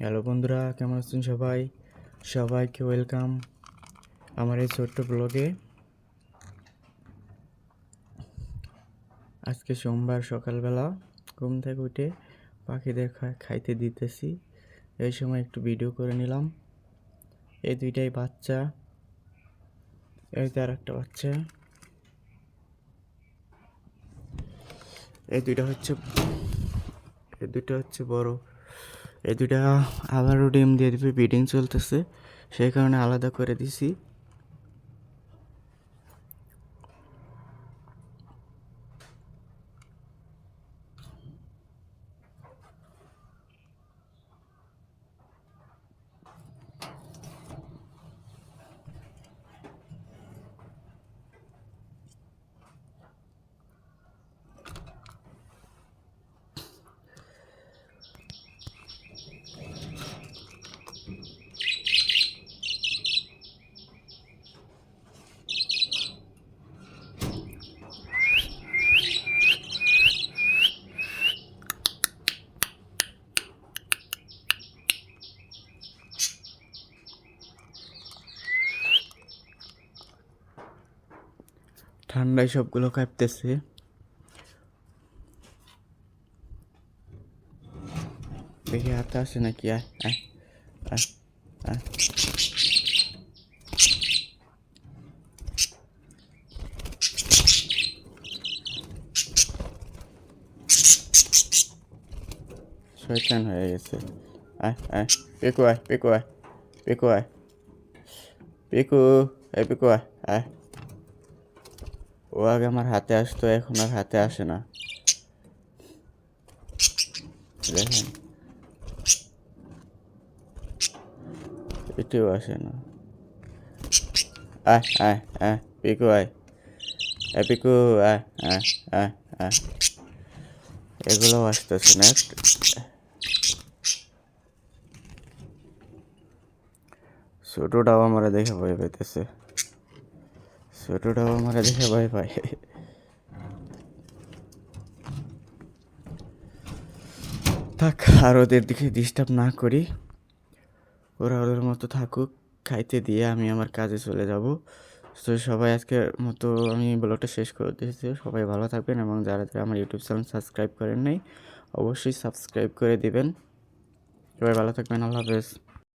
Hello বন্ধুরা, কেমন আছেন সবাই? সবাইকে ওয়েলকাম আমার এই ছোট্ট ব্লগে। আজকে সোমবার সকালবেলা ঘুম থেকে উঠে পাখিদের খাইতে দিতেছি। এই সময় একটু ভিডিও করে নিলাম। এই দুইটাই বাচ্চা, এই তার একটা বাচ্চা। এই দুইটা হচ্ছে এই দুইটা হচ্ছে বড়। এই দুটা আবারও ডিম দিয়ে দিবে ব্রিডিং চলতেছে। সেই কারণে আলাদা করে দিছি। ঠান্ডায় সবগুলো কাঁপতেছে। দেখি হাতে আসে নাকি? আয় আয় আয় আয়। শয়তান হয়ে গেছে। আয় আয়, পেকু আয় পেকু আয় পেকু আয়। পেকু এই পেকু আয় আয়। ও আগে আমার হাতে আসতো, এখন আর হাতে আসে না। দেখেন। এটিও আসে না। আয় আয় আয়, পিকু, আয়। আয় পিকু, আয় আয় আয় আয়। এগুলোও আসতেছে না ছোটোটাও আমার দেখে ভয় পেতেছে। ছোটোটাও আমার দেখে ভয় পায়। থাক, আর ওদের দিকে ডিস্টার্ব না করি। ওরা ওদের মতো থাকুক, খাইতে দিয়ে আমি আমার কাজে চলে যাব। তো সবাই আজকের মতো আমি ব্লগটা শেষ করে দিয়েছি। সবাই ভালো থাকবেন এবং যারা যারা আমার ইউটিউব চ্যানেল সাবস্ক্রাইব করেন নাই, অবশ্যই সাবস্ক্রাইব করে দিবেন। সবাই ভালো থাকবেন, আল্লাহ হাফেজ।